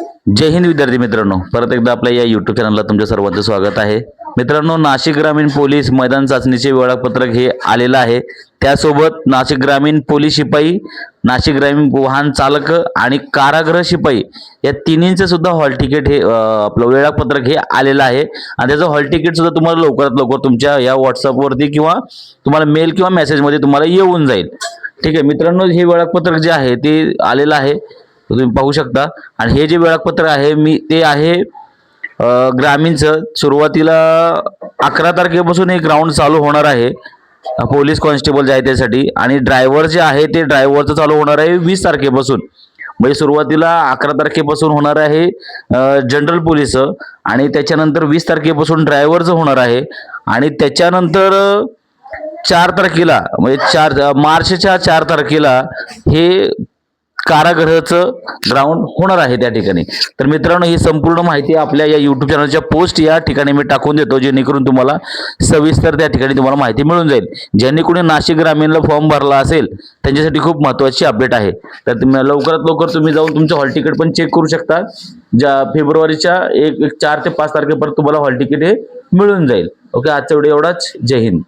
जय हिंद विद्यार्थी मित्रांनो. परत एकदा आपल्या या युट्यूब चॅनलला तुमच्या सर्वांचं स्वागत आहे. मित्रांनो नाशिक ग्रामीण पोलीस मैदान चाचणीचे वेळापत्रक हे आलेलं आहे. त्यासोबत नाशिक ग्रामीण पोलीस शिपाई नाशिक ग्रामीण वाहन चालक आणि कारागृह शिपाई या तिन्हींचं सुद्धा हॉल तिकीट हे आपलं वेळापत्रक हे आलेलं आहे. आणि त्याचं हॉल तिकीट सुद्धा तुम्हाला लवकरात लवकर तुमच्या या व्हॉट्सअपवरती किंवा तुम्हाला मेल किंवा मेसेजमध्ये तुम्हाला येऊन जाईल. ठीक आहे मित्रांनो हे वेळापत्रक जे आहे ते आलेलं आहे. तुम्ही पाहू शकता. आणि हे जे वेळापत्रक आहे मी ते आहे ग्रामीणचं. सुरुवातीला अकरा तारखेपासून हे ग्राउंड चालू होणार आहे. पोलीस कॉन्स्टेबल जे आहे त्यासाठी. आणि ड्रायव्हर जे आहे ते ड्रायव्हरचं चालू होणार आहे वीस तारखेपासून. म्हणजे सुरुवातीला अकरा तारखेपासून होणार आहे जनरल पोलीस आणि त्याच्यानंतर वीस तारखेपासून ड्रायव्हरचं होणार आहे. आणि त्याच्यानंतर चार तारखेला म्हणजे चार मार्चच्या चार तारखेला हे कारागृहाचं ग्राउंड होणार आहे त्या ठिकाणी. तर मित्रांनो ही संपूर्ण माहिती आपल्या या युट्यूब चॅनलच्या पोस्ट या ठिकाणी मी टाकून देतो जेणेकरून तुम्हाला सविस्तर त्या ठिकाणी तुम्हाला माहिती मिळून जाईल. ज्यांनी कोणी नाशिक ग्रामीणला फॉर्म भरला असेल त्यांच्यासाठी खूप महत्त्वाची अपडेट आहे. तर तुम्ही लवकरात लवकर तुम्ही जाऊन तुमचं हॉल तिकीट पण चेक करू शकता ज्या फेब्रुवारीच्या एक एक चार ते पाच तारखेपर्यंत तुम्हाला हॉल तिकीट हे मिळून जाईल. ओके आजच्या व्हिडिओ एवढाच. जय हिंद.